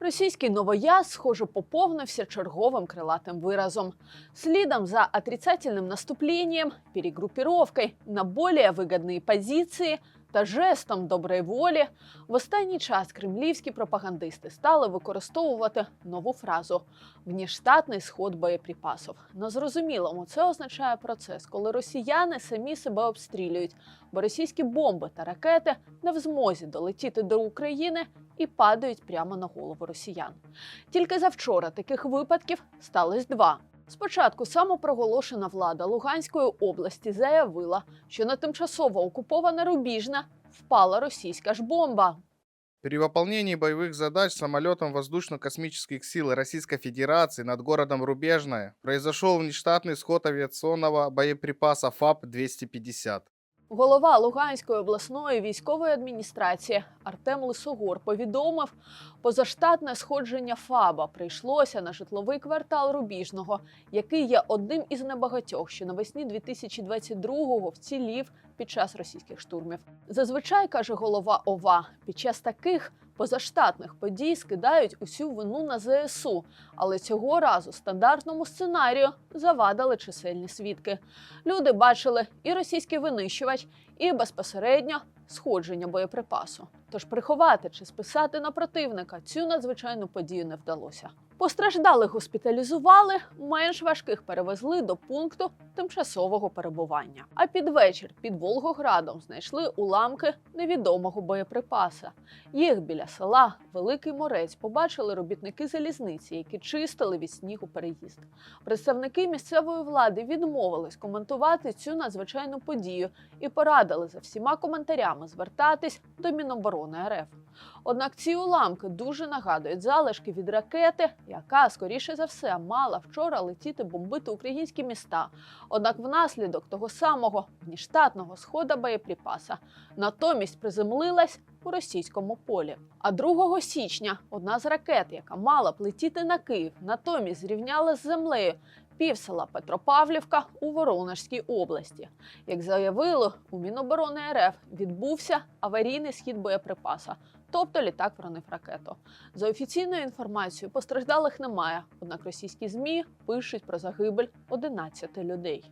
Російський новояз, схоже, поповнився черговим крилатим виразом. Следом за отрицательным наступлением, перегруппировкой на более выгодные позиції та жестом доброї волі в останній час кремлівські пропагандисти стали використовувати нову фразу внештатний сход боєприпасів. На зрозумілому це означає процес, коли росіяни самі себе обстрілюють, бо російські бомби та ракети не в змозі долетіти до України і падають прямо на голову росіян. Тільки завчора таких випадків сталося два. Спочатку самопроголошена влада Луганської області заявила, що на тимчасово окупована Рубіжна впала російська ж бомба. При выполнении боевых задач самолетом воздушно-космических сил Российской Федерации над городом Рубежное произошел внештатный сход авиационного боеприпаса ФАП-250. Голова Луганської обласної військової адміністрації Артем Лисогор повідомив, позаштатне сходження ФАБа прийшлося на житловий квартал Рубіжного, який є одним із небагатьох, що навесні 2022-го вцілів під час російських штурмів. Зазвичай каже голова ОВА, під час таких позаштатних подій скидають усю вину на ЗСУ, але цього разу стандартному сценарію завадили чисельні свідки. Люди бачили і російський винищувач, і безпосередньо сходження боєприпасу. Тож приховати чи списати на противника цю надзвичайну подію не вдалося. Постраждалих госпіталізували, менш важких перевезли до пункту тимчасового перебування. А під вечір під Волгоградом знайшли уламки невідомого боєприпаса. Їх біля села Великий Морець побачили робітники залізниці, які чистили від снігу переїзд. Представники місцевої влади відмовились коментувати цю надзвичайну подію і порадили за всіма коментарями звертатись до Міноборони РФ. Однак ці уламки дуже нагадують залишки від ракети, яка, скоріше за все, мала вчора летіти бомбити українські міста. Однак, внаслідок того самого внештатного схода боєприпаса натомість приземлилась у російському полі. А 2 січня одна з ракет, яка мала б летіти на Київ, натомість зрівняла з землею півсела Петропавлівка у Воронежській області. Як заявили у Міноборони РФ, відбувся аварійний схід боєприпаса. Тобто літак вронив ракету. За офіційною інформацією, постраждалих немає. Однак російські змі пишуть про загибель 11 людей.